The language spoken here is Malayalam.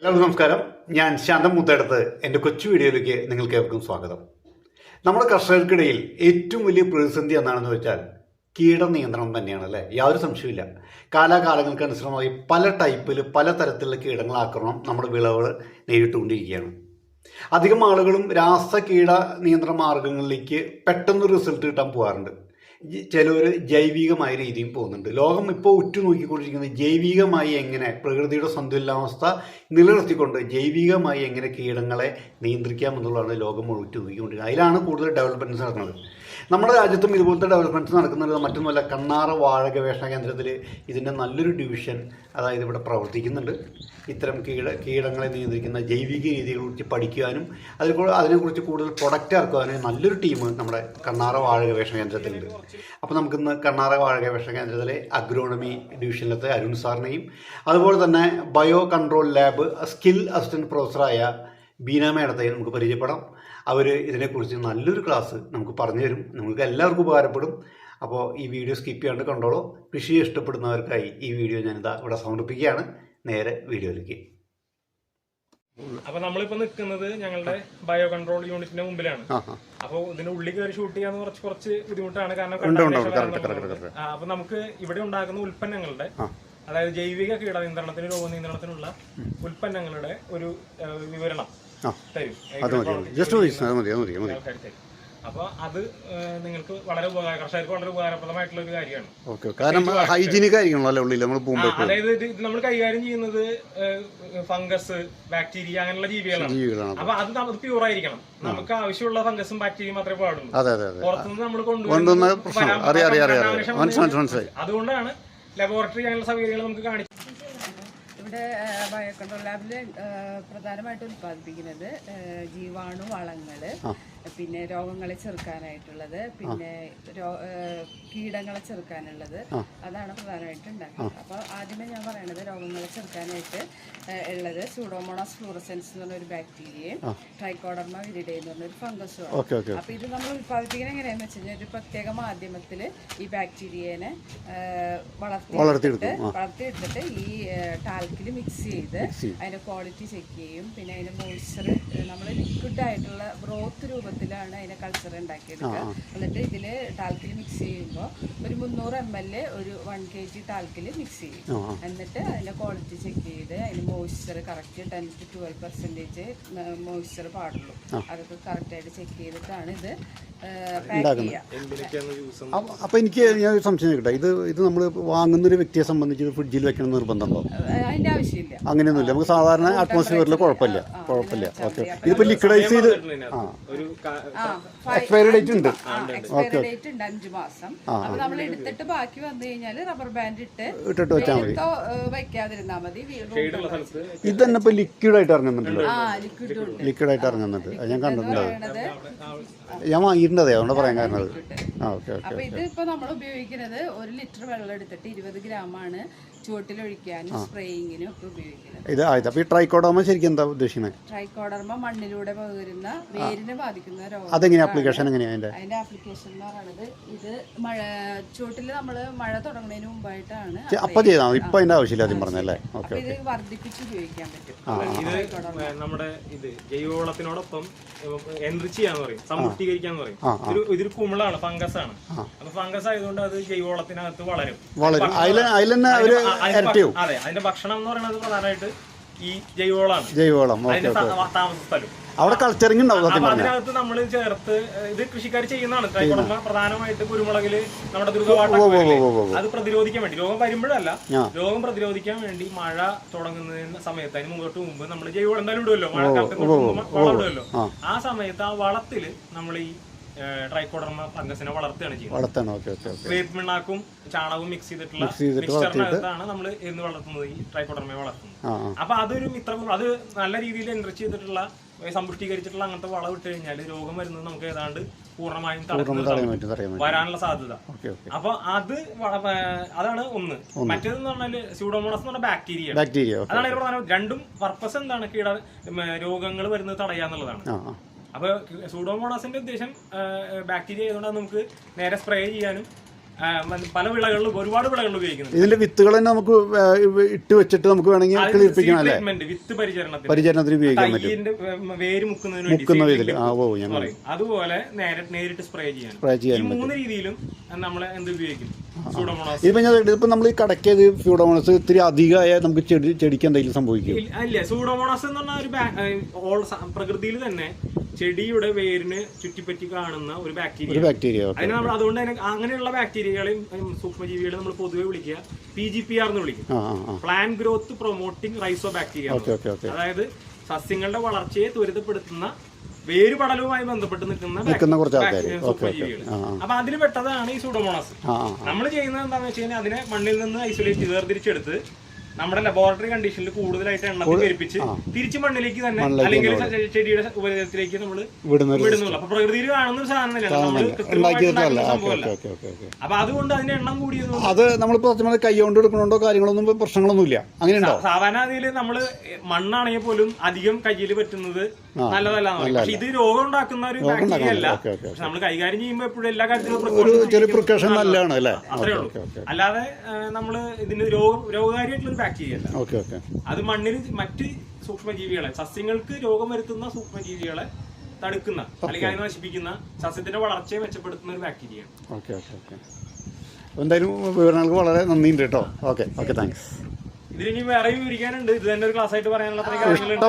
എല്ലാവർക്കും നമസ്കാരം. ഞാൻ ശാന്തം മുത്തേടത്ത് എന്റെ കൊച്ചു വീഡിയോയിലേക്ക് നിങ്ങൾക്ക് ഏവർക്കും സ്വാഗതം. നമ്മുടെ കർഷകർക്കിടയിൽ ഏറ്റവും വലിയ പ്രതിസന്ധി എന്താണെന്ന് വെച്ചാൽ കീടനിയന്ത്രണം തന്നെയാണ് അല്ലേ? യാതൊരു സംശയമില്ല കാലാകാലങ്ങൾക്ക് അനുസൃതമായി പല ടൈപ്പിൽ പല തരത്തിലുള്ള കീടങ്ങൾ ആക്രമണം നമ്മുടെ വിളവുകൾ നേരിട്ടുകൊണ്ടിരിക്കുകയാണ്. അധികം ആളുകളും രാസ കീട നിയന്ത്രണ മാർഗങ്ങളിലേക്ക് പെട്ടെന്ന് റിസൾട്ട് കിട്ടാൻ പോകാറുണ്ട്. ചിലവർ ജൈവികമായ രീതിയും പോകുന്നുണ്ട്. ലോകം ഇപ്പോൾ ഉറ്റുനോക്കിക്കൊണ്ടിരിക്കുന്നത് ജൈവികമായി എങ്ങനെ പ്രകൃതിയുടെ സന്തുലിതാവസ്ഥ നിലനിർത്തിക്കൊണ്ട് ജൈവികമായി എങ്ങനെ കീടങ്ങളെ നിയന്ത്രിക്കാം എന്നുള്ളതാണ് ലോകം ഉറ്റുനോക്കിക്കൊണ്ടിരിക്കുന്നത്. അതിലാണ് കൂടുതൽ ഡെവലപ്മെന്റ്സ് നടക്കുന്നത്. നമ്മുടെ രാജ്യത്തും ഇതുപോലത്തെ ഡെവലപ്മെന്റ്സ് നടക്കുന്നത് മറ്റൊന്നുമല്ല കണ്ണാറ വാഴ ഗവേഷണ കേന്ദ്രത്തിൽ ഇതിന്റെ നല്ലൊരു ഡിവിഷൻ അതായത് ഇവിടെ പ്രവർത്തിക്കുന്നുണ്ട്. ഇത്തരം കീട കീടങ്ങളെ നിയന്ത്രിക്കുന്ന ജൈവിക രീതികളെക്കുറിച്ച് പഠിക്കുവാനും അതിൽ അതിനെക്കുറിച്ച് കൂടുതൽ പ്രൊഡക്റ്റ് ഇറക്കുവാനും നല്ലൊരു ടീം നമ്മുടെ കണ്ണാറ വാഴ ഗവേഷണ കേന്ദ്രത്തിലുണ്ട്. അപ്പോൾ നമുക്കിന്ന് കണ്ണാറ വാഴ ഗവേഷണ കേന്ദ്രത്തിലെ അഗ്രോണമി ഡിവിഷനിലത്തെ അരുൺ സാറിനെയും അതുപോലെ തന്നെ bio control lab skill assistant പ്രൊഫസറായ Beena മേഡത്തെയും നമുക്ക് പരിചയപ്പെടാം. അവർ ഇതിനെക്കുറിച്ച് നല്ലൊരു ക്ലാസ് നമുക്ക് പറഞ്ഞു തരും. നമുക്ക് എല്ലാവർക്കും ഉപകാരപ്പെടും. അപ്പോൾ ഈ വീഡിയോ സ്കിപ്പ് ചെയ്യാണ്ട് കണ്ടോളൂ. കൃഷി ഇഷ്ടപ്പെടുന്നവർക്കായി ഈ വീഡിയോ ഞാനിതാ ഇവിടെ സമർപ്പിക്കുകയാണ്. നേരെ വീഡിയോയിലേക്ക്. അപ്പൊ നമ്മളിപ്പോ നിൽക്കുന്നത് ഞങ്ങളുടെ ബയോ കൺട്രോൾ യൂണിറ്റിന്റെ മുമ്പിലാണ് അപ്പൊ ഇതിന്റെ ഉള്ളിൽ കയറി ഷൂട്ട് ചെയ്യാന്ന് കുറച്ച് കുറച്ച് ബുദ്ധിമുട്ടാണ്. കാരണം അപ്പൊ നമുക്ക് ഇവിടെ ഉണ്ടാക്കുന്ന ഉൽപ്പന്നങ്ങളുടെ അതായത് ജൈവിക കീട നിയന്ത്രണത്തിന് രോഗനിയന്ത്രണത്തിനുള്ള ഉൽപ്പന്നങ്ങളുടെ ഒരു വിവരണം. അത് മതി അത് ജസ്റ്റ് മതി അത് മതി അത് മതി അത് മതി. ആൾക്കാർ അത് നിങ്ങൾക്ക് വളരെ ഉപകാരം കർഷകർക്ക് വളരെ ഉപകാരപ്രദമായിട്ടുള്ള ഒരു കാര്യമാണ്. ഓക്കെ കാരണം ഹൈജീനിക് ആയിരിക്കണല്ലോ അല്ലേ ഉള്ളിൽ നമ്മൾ പോകുമ്പോൾ അതായത് ഇത് നമ്മൾ കൈകാര്യം ചെയ്യുന്നത് ഫംഗസ് ബാക്ടീരിയ അങ്ങനെയുള്ള ജീവികളാണ്. അപ്പൊ. അത് നമുക്ക് പ്യൂർ ആയിരിക്കണം. നമുക്ക് ആവശ്യമുള്ള ഫംഗസും ബാക്ടീരിയയും മാത്രമേ പാടുള്ളൂ. അതെ അതെ പുറത്തുനിന്ന് നമ്മൾ മനസ്സിലായി അതുകൊണ്ടാണ് ലബോറട്ടറി അങ്ങനെയുള്ള സൗകര്യങ്ങൾ നമുക്ക് കാണിച്ചു ഇവിടെ ബയോ ലാബിൽ ലാബിൽ പ്രധാനമായിട്ട് ഉത്പാദിപ്പിക്കുന്നത് ജീവാണു വളങ്ങൾ പിന്നെ രോഗങ്ങളെ ചെറുക്കാനായിട്ടുള്ളത് പിന്നെ കീടങ്ങളെ ചെറുക്കാനുള്ളത് അതാണ് പ്രധാനമായിട്ട് ഉണ്ടാക്കുന്നത്. അപ്പോൾ ആദ്യമേ ഞാൻ പറയണത് രോഗങ്ങളെ ചെറുക്കാനായിട്ട് ഉള്ളത് സൂഡോമോണാസ് ഫ്ലൂറസെൻസ് എന്ന് പറഞ്ഞ ഒരു ബാക്ടീരിയയും ട്രൈക്കോഡർമ വിരിഡേ എന്ന് പറഞ്ഞ ഒരു ഫംഗസും ഓക്കെ ഓക്കെ അപ്പൊ ഇത് നമ്മൾ ഉത്പാദിപ്പിക്കുന്നത് എങ്ങനെയാന്ന് വെച്ച് കഴിഞ്ഞാൽ ഒരു പ്രത്യേക മാധ്യമത്തിൽ ഈ ബാക്ടീരിയനെ വളർത്തി വളർത്തിയെടുത്തിട്ട് ഈ ടാൽക്കിൽ മിക്സ് ചെയ്ത് അതിന്റെ ക്വാളിറ്റി ചെക്ക് ചെയ്യും. പിന്നെ അതിന്റെ മോയ്സ്ചർ നമ്മൾ ലിക്വിഡ് ആയിട്ടുള്ള ബ്രോത്ത് രൂപത്തിലാണ് അതിന്റെ കൾച്ചർ ഉണ്ടാക്കിയെടുക്കുക. എന്നിട്ട് ഇതിൽ ടാൽക്കിൽ മിക്സ് ചെയ്യുമ്പോൾ ഒരു മുന്നൂറ് എം എൽ ഒരു വൺ കെ ജി ടാൽക്കിൽ മിക്സ് ചെയ്യും. എന്നിട്ട് അതിന്റെ ക്വാളിറ്റി ചെക്ക് ചെയ്ത് അതിന് moisture correct ten to twelve percentage moisture പാടുള്ളൂ. അതൊക്കെ കറക്റ്റായിട്ട് ചെക്ക് ചെയ്തിട്ടാണ് ഇത് പാക്ക് ചെയ്യുക. അപ്പൊ- അപ്പൊ എനിക്ക് ഞാൻ ഒരു സംശയം കേട്ടോ ഇത് ഇത് നമ്മൾ വാങ്ങുന്ന ഒരു വ്യക്തിയെ സംബന്ധിച്ച് ഫ്രിഡ്ജിൽ വെക്കണം നിർബന്ധമുണ്ടോ? അങ്ങനെയൊന്നുമില്ല. നമുക്ക് സാധാരണ അറ്റ്മോസ്ഫിയറിൽ കുഴപ്പമില്ല. കുഴപ്പമില്ല. ഓക്കെ ഇതിപ്പോ ലിക്വിഡൈസ് ചെയ്ത് ആ. എക്സ്പയറി ഡേറ്റ് ഉണ്ട്. ഓക്കെ ഡേറ്റ് ഉണ്ട് അഞ്ചു മാസം. അപ്പൊ നമ്മൾ എടുത്തിട്ട് ബാക്കി വന്നു കഴിഞ്ഞാൽ റബ്ബർ ബാൻഡ് ഇട്ട് ഇട്ടിട്ട് വെച്ചാൽ മതി. വെക്കാതിരുന്നാ മതി. ഇത് തന്നെ ഇപ്പൊ ലിക്വിഡ് ആയിട്ട് ഇറങ്ങുന്നുണ്ടല്ലോ. ആ ലിക്വിഡ് ഉണ്ട്. ലിക്വിഡ് ആയിട്ട് ഇറങ്ങുന്നുണ്ട്. അത് ഞാൻ കണ്ടിട്ടുണ്ട്. ഞാൻ വാങ്ങിയിട്ടുണ്ട്. അതെ അതുകൊണ്ട് പറയാൻ കാരണം. അത് ആ ഓക്കെ ഇത് ഇപ്പൊ നമ്മൾ ഉപയോഗിക്കുന്നത് ഒരു ലിറ്റർ വെള്ളം എടുത്തിട്ട് ഇരുപത് ഗ്രാം ആണ് ചുവട്ടിലൊഴിക്കാനും സ്പ്രേയിങ്ങിനും ഒക്കെ ഉപയോഗിക്കുന്നത്. ഇത് ആയത് അപ്പൊ ഈ ട്രൈക്കോഡർമ ശരിക്കും എന്താ ഉദ്ദേശിക്കുന്നത് ട്രൈക്കോഡർമ മണ്ണിലൂടെ പകരുന്ന വേരിനെ ബാധിക്കുന്ന രോഗം അതെങ്ങനെ ആപ്ലിക്കേഷൻ എങ്ങനെയാ അതിന്റെ? അതിന്റെ ആപ്ലിക്കേഷൻ എന്ന് പറയുന്നത് ഇത് മഴ ചുവട്ടിൽ നമ്മൾ മഴ തുടങ്ങുന്നതിന് മുമ്പായിട്ടാണ് അപ്പോൾ അപ്പൊ ചെയ്താൽ മതി. ഇപ്പൊ അതിന്റെ ആവശ്യമില്ല ആദ്യം പറഞ്ഞല്ലേ ഓക്കെ അപ്പൊ ഇത് വർദ്ധിപ്പിച്ച് ഉപയോഗിക്കാൻ പറ്റും. ഇത് നമ്മുടെ ഇത് ജൈവവളത്തിനോടൊപ്പം എൻറിച്ച് ചെയ്യാന്ന് പറയും സമ്പുഷ്ടീകരിക്കാന്ന് പറയും. ഇതൊരു ഇതൊരു കുമിളാണ് ഫംഗസ് ആണ് അപ്പൊ ഫംഗസ് ആയതുകൊണ്ട് അത് ജൈവവളത്തിനകത്ത് വളരും. വളരും. അതിൽ അതിൽ തന്നെ ഒരു ഇരട്ടിയോ അതെ അതിന്റെ ഭക്ഷണം എന്ന് പറയുന്നത് പ്രധാനമായിട്ട് ഈ ജൈവവളമാണ്. ജൈവവളം അതിന്റെ താമസ സ്ഥലം. അവിടെ കൾച്ചറിങ് ഉണ്ടാവും അതിനകത്ത് നമ്മൾ ചേർത്ത് ഇത് കൃഷിക്കാർ ചെയ്യുന്നതാണ്. ട്രൈക്കോഡർമ പ്രധാനമായിട്ട് കുരുമുളകിൽ നമ്മുടെ ദുരിതവാട്ടം അത് പ്രതിരോധിക്കാൻ വേണ്ടി. രോഗം വരുമ്പോഴല്ല. രോഗം പ്രതിരോധിക്കാൻ വേണ്ടി മഴ തുടങ്ങുന്ന സമയത്ത് അതിന് മുമ്പോട്ട് മുമ്പ് നമ്മൾ ജൈവവളം എന്തായാലും ഇടുമല്ലോ മഴക്കാലത്ത് വളം ഇടുമല്ലോ ആ. സമയത്ത് ആ വളത്തിൽ നമ്മൾ ഈ ട്രൈക്കോഡർമ ഫംഗസിനെ വളർത്തുകയാണ് ചെയ്യുന്നത്. വളർത്താണ് ഓക്കെ ഓക്കെ ഓക്കെ. വേപ്പ് പിണ്ണാക്കും ചാണകവും മിക്സ് ചെയ്തിട്ടുള്ള ചെയ്തിട്ട് മിക്സ്ചറിനകത്താണ് നമ്മൾ എന്ന് വളർത്തുന്നത് ഈ ട്രൈക്കോഡർമയെ വളർത്തുന്നത്. ആ ആ. അപ്പൊ അതൊരു മിത്രം അത് നല്ല രീതിയിൽ എൻറിച്ച് ചെയ്തിട്ടുള്ള ഏ, സമ്പുഷ്ടീകരിച്ചിട്ടുള്ള അങ്ങനത്തെ വളം ഇട്ട് കഴിഞ്ഞാൽ രോഗം വരുന്നത് നമുക്ക് ഏതാണ്ട് പൂർണമായും തടയുന്നത് പറ്റും പറ്റും. വരാനുള്ള സാധ്യത. Okay okay. അപ്പൊ അത് വള- അതാണ് ഒന്ന്. മറ്റേതെന്ന് പറഞ്ഞാൽ സ്യൂഡോമോണസ് എന്ന് പറഞ്ഞ ബാക്ടീരിയ ബാക്ടീരിയ ഓക്കെ അതാണ് പ്രധാന രണ്ടും പർപ്പസ് എന്താണ്? കീട രോഗങ്ങൾ വരുന്നത് തടയാന്നുള്ളതാണ് ആ ആ. അപ്പൊ സൂഡോമോണാസിന്റെ ഉദ്ദേശം ബാക്ടീരിയ ആയതുകൊണ്ട് നമുക്ക് നേരെ സ്പ്രേ ചെയ്യാനും പല വിളകളിലും ഒരുപാട് വിളകൾ ഉപയോഗിക്കുന്നത്. ഇതിന്റെ വിത്തുകൾ തന്നെ നമുക്ക് ഇട്ട് വെച്ചിട്ട് നമുക്ക് വേണമെങ്കിൽ അല്ലേ? വിത്ത് പരിചരണത്തിന്. പരിചരണത്തിന് ഉപയോഗിക്കാൻ പറ്റും. വേര് മുക്കുന്നതിന് മുക്കുന്ന വേണ്ടി ഇതിൽ ആ ഓ ഞാൻ പറയും. അതുപോലെ നേരിട്ട് സ്പ്രേ ചെയ്യാൻ സ്പ്രേ ചെയ്യാൻ മൂന്ന് രീതിയിലും നമ്മൾ എന്ത് ഉപയോഗിക്കും? ഇപ്പൊ ഞാൻ നമ്മൾ ഈ കടക്കിയത് ഫ്യൂഡോമോണസ് ഇത്തിരി അധികമായ നമുക്ക് ചെടി ചെടിക്ക് എന്തെങ്കിലും സംഭവിക്കും അല്ല സൂഡോമോണസ് എന്ന് പറഞ്ഞ ഒരു പ്രകൃതിയിൽ തന്നെ ചെടിയുടെ വേരിന് ചുറ്റിപ്പറ്റി കാണുന്ന ഒരു ബാക്ടീരിയ ബാക്ടീരിയ അതിന് നമ്മൾ അതുകൊണ്ട് തന്നെ അങ്ങനെയുള്ള ബാക്ടീരിയകളെയും സൂക്ഷ്മജീവികളെ നമ്മൾ പൊതുവെ വിളിക്കുക. പി ജി പി ആർ എന്ന് വിളിക്കും. Plan growth promoting rhizo bacteria അതായത് സസ്യങ്ങളുടെ വളർച്ചയെ ത്വരിതപ്പെടുത്തുന്ന വേരുപടലവുമായി ബന്ധപ്പെട്ട് നിൽക്കുന്ന. സൂക്ഷ്മജീവികൾ. അപ്പൊ അതിൽ പെട്ടതാണ് ഈ സുഡോമോണസ് നമ്മൾ ചെയ്യുന്നത് എന്താണെന്ന് വെച്ച് കഴിഞ്ഞാൽ അതിനെ മണ്ണിൽ നിന്ന് ഐസൊലേറ്റ് വേർതിരിച്ചെടുത്ത് നമ്മുടെ ലബോറട്ടറി കണ്ടീഷനിൽ കൂടുതലായിട്ട് എണ്ണത്തിൽ പെരുപ്പിച്ച് തിരിച്ച് മണ്ണിലേക്ക് തന്നെ അല്ലെങ്കിൽ ചെടിയുടെ ഉപരിതലത്തിലേക്ക് നമ്മൾ വിടുന്നുള്ളൂ അപ്പൊ പ്രകൃതിയിൽ കാണുന്ന ഒരു സാധനമല്ല? നമ്മൾ അപ്പൊ അതുകൊണ്ട് അതിന്റെ എണ്ണം കൂടിയത് അത് നമ്മളിപ്പോ സത്യം കൈകൊണ്ട് എടുക്കണോണ്ടോ കാര്യങ്ങളൊന്നും പ്രശ്നങ്ങളൊന്നും ഇല്ല അങ്ങനെ സാധാരണ അതിൽ നമ്മൾ മണ്ണാണെങ്കിൽ പോലും അധികം കയ്യിൽ പറ്റുന്നത് നല്ലതല്ല പക്ഷെ ഇത് രോഗം ഉണ്ടാക്കുന്ന ഒരു ബാക്ടീരിയ അല്ല. നമ്മൾ കൈകാര്യം ചെയ്യുമ്പോൾ എപ്പോഴും എല്ലാ കാര്യത്തിലും നല്ലതാണ് അല്ലേ? അത്രേ ഉള്ളൂ. അല്ലാതെ നമ്മൾ നമ്മൾ ഇതിന് രോഗം രോഗകാരിയായിട്ടുള്ള ഒരു ബാക്ടീരിയ ചെയ്യല്ല. Okay okay. അത് മണ്ണിൽ മറ്റ് സൂക്ഷ്മജീവികളെ സസ്യങ്ങൾക്ക് രോഗം വരുത്തുന്ന സൂക്ഷ്മജീവികളെ തടുക്കുന്ന അല്ലെങ്കിൽ അതിനെ നശിപ്പിക്കുന്ന സസ്യത്തിന്റെ വളർച്ചയെ മെച്ചപ്പെടുത്തുന്ന ഒരു ബാക്ടീരിയയാണ് ഓക്കെ ഓക്കെ ഓക്കെ. എന്തായാലും വിവരങ്ങൾക്ക് വളരെ നന്ദിയുണ്ട് കേട്ടോ. ഓക്കെ ഓക്കെ താങ്ക്സ് ഇതിനി വേറെയും വിവരിക്കാനുണ്ട്. ഇത് തന്നെ ഒരു ക്ലാസ് ആയിട്ട് പറയാനുള്ള കാര്യങ്ങളുണ്ട്.